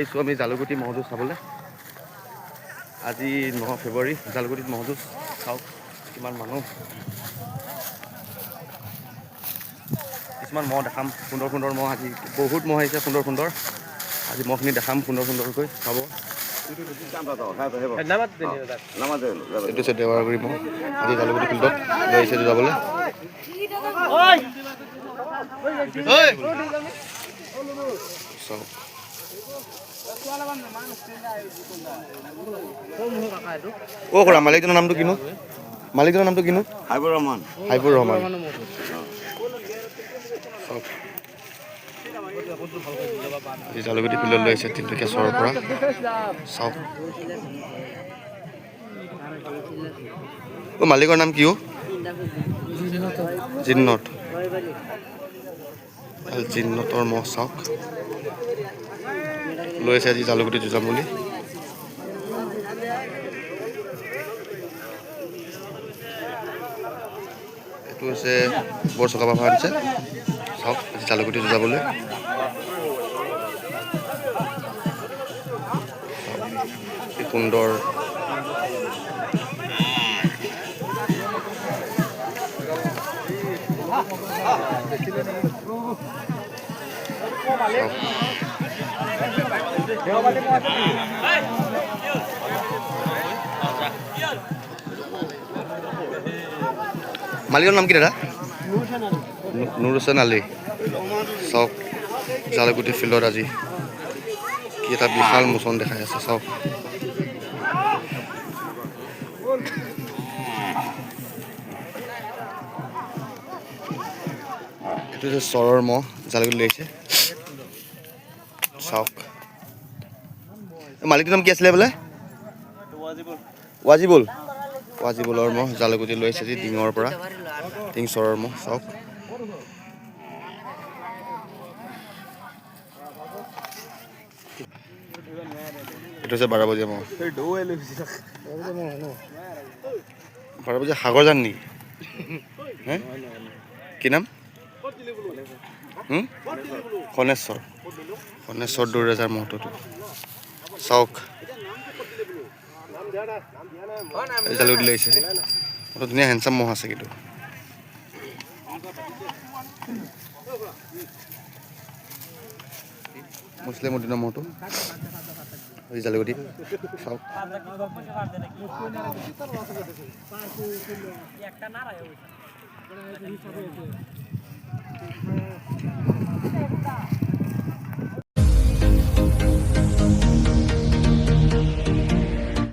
আহিছোঁ আমি জালুকুটি মহযুঁজ চাবলৈ আজি ন ফেব্ৰুৱাৰী জালুকুটিত মহযুঁজ চাওক কিমান মানুহ কিছুমান মহ দেখাম সুন্দৰ সুন্দৰ মহ আজি বহুত মহ আহিছে সুন্দৰ সুন্দৰ আজি মহখিনি দেখাম সুন্দৰ সুন্দৰকৈ চাব এইটো দেৱাৰগুৰি মহ আজি জালুকুটি ফিল্ডত লৈ আহিছে যাবলৈ চাওক অ' খুৰা মালিকজনৰ নামটো কিনো? মালিকজনৰ নামটো কিনো? হাবিবুর রহমান হাইবুৰ ৰহমান। চাওক আজি জালুকুটি ফিল্ডত লৈ আহিছে তিনিচুকীয়া চহৰৰ পৰা। চাওক। অ' মালিকৰ নাম কি অ' জিন্নত। জিন্নতৰ মহ চাওক। লৈ আছে আজি জালুকুটি যুঁজাম বুলি। এইটো হৈছে বৰ চকা বাফা আনিছে। চাওক জালুকুটি যুঁজাবলৈ। কি সুন্দৰ মালিকৰ নাম কি দাদা? নু- নুৰ হুছেইন আলী। চাওক জালুকুটি ফিল্ডত আজি কি এটা বিশাল মোচন দেখাই আছে, চাওক। এইটো হৈছে চৰৰ মহ জালুকুটি লাগিছে। মালিকটোৰ নাম কি আছিলে বোলে? ৱাজিবুল। ৱাজিবুলৰ মহ জালুকুটি লৈ আহিছে যি ডিঙৰ পৰা। টিং চৰৰ মহ চাওক। এইটো হৈছে বাৰ বজীয়া মহ। বাৰ বজীয়া সাগৰজান নেকি? হে? কি নাম? হুম? কণেশ্বৰ কণেশ্বৰ দুৰেজাৰ মহটোতো। চাওক এই জালুকুটি লাগিছে বৰ ধুনীয়া হেণ্ডচাম মহ আছে কিন্তু। মুছলিম উদ্দিনৰ মহটো। এই জালুকুটি চাওক